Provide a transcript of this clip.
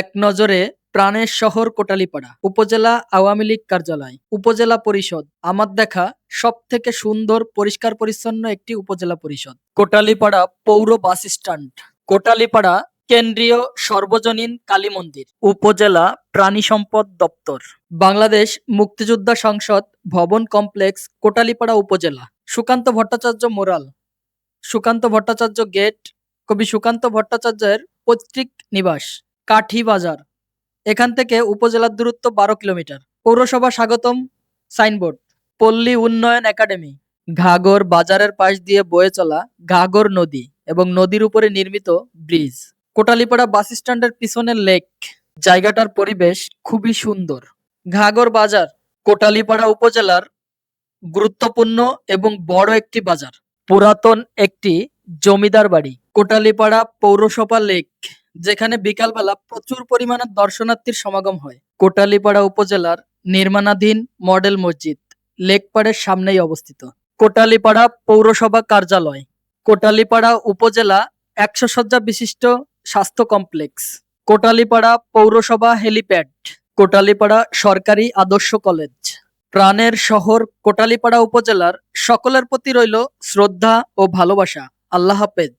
এক নজরে প্রাণের শহর কোটালীপাড়া, উপজেলা আওয়ামী লীগ কার্যালয়, উপজেলা পরিষদ, আমার দেখা সব থেকে সুন্দর, পরিষ্কার, পরিচ্ছন্ন একটি উপজেলা পরিষদ। কোটালীপাড়া পৌর বাস স্ট্যান্ড। কোটালীপাড়া কেন্দ্রীয় সর্বজনীন কালী মন্দির, উপজেলা প্রাণী সম্পদ দপ্তর। বাংলাদেশ মুক্তিযোদ্ধা সংসদ ভবন কমপ্লেক্স, কোটালীপাড়া উপজেলা। সুকান্ত ভট্টাচার্য মোরাল। সুকান্ত ভট্টাচার্য গেট, কবি সুকান্ত ভট্টাচার্যের পৈতৃক নিবাস। কাঠি বাজার। এখান থেকে উপজেলার দূরত্ব বারো কিলোমিটার। পৌরসভা স্বাগতম, সাইনবোর্ড। পল্লী উন্নয়ন একাডেমি। ঘাগর বাজারের পাশ দিয়ে বয়ে চলা ঘাগর নদী এবং নদীর উপরে নির্মিত ব্রিজ। কোটালীপাড়া বাস স্ট্যান্ডের পিছনের লেক। জায়গাটার পরিবেশ খুবই সুন্দর। ঘাগর বাজার কোটালীপাড়া উপজেলার গুরুত্বপূর্ণ এবং বড় একটি বাজার। পুরাতন একটি জমিদার বাড়ি। কোটালিপাড়া পৌরসভা লেক। যেখানে বিকালবেলা প্রচুর পরিমাণে দর্শনার্থীর সমাগম হয়। কোটালীপাড়া উপজেলার নির্মাণাধীন মডেল মসজিদ, লেকপাড়ের সামনেই অবস্থিত। কোটালীপাড়া পৌরসভা কার্যালয়, কোটালীপাড়া উপজেলা একশো শয্যা বিশিষ্ট স্বাস্থ্য কমপ্লেক্স, কোটালীপাড়া পৌরসভা হেলিপ্যাড, কোটালীপাড়া সরকারি আদর্শ কলেজ। প্রাণের শহর কোটালীপাড়া উপজেলার সকলের প্রতি রইল শ্রদ্ধা ও ভালোবাসা। আল্লাহ হাফেজ।